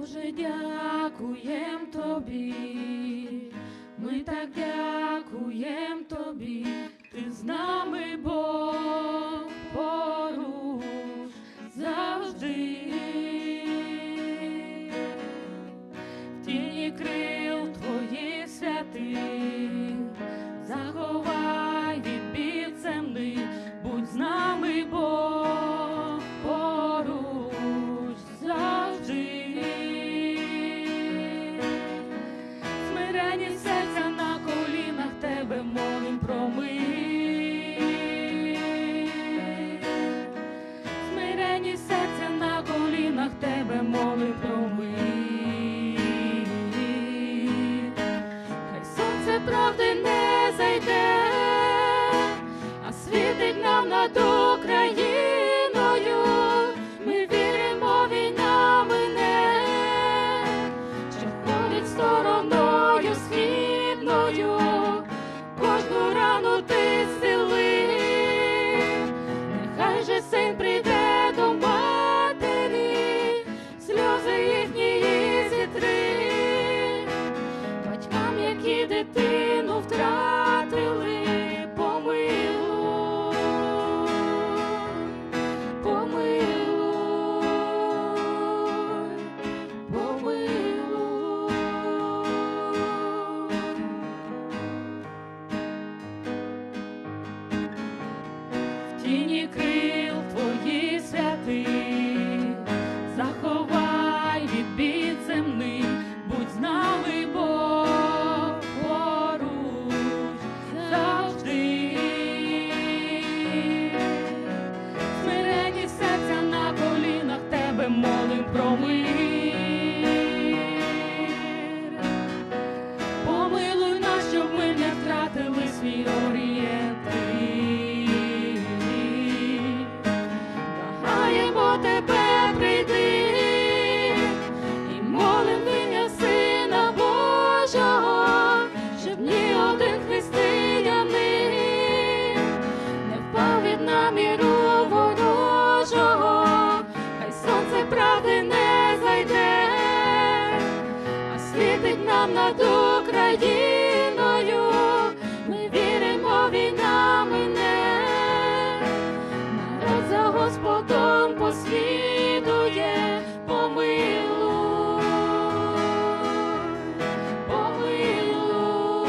Боже, дякуєм тобі, ми так дякуєм тобі, ти з нами Бог поруч завжди. В тіні крил твоїх святих, Смирені серця на колінах тебе молим про мир. Смирені серця на колінах тебе молим про мир. 就爱 В нам над Україною. Ми віримо, війна мине, народ за Господом послідує, помилуй, помилуй,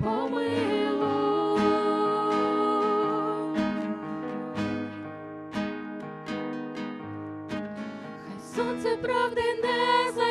помилуй. Хай сонце правди не зайде,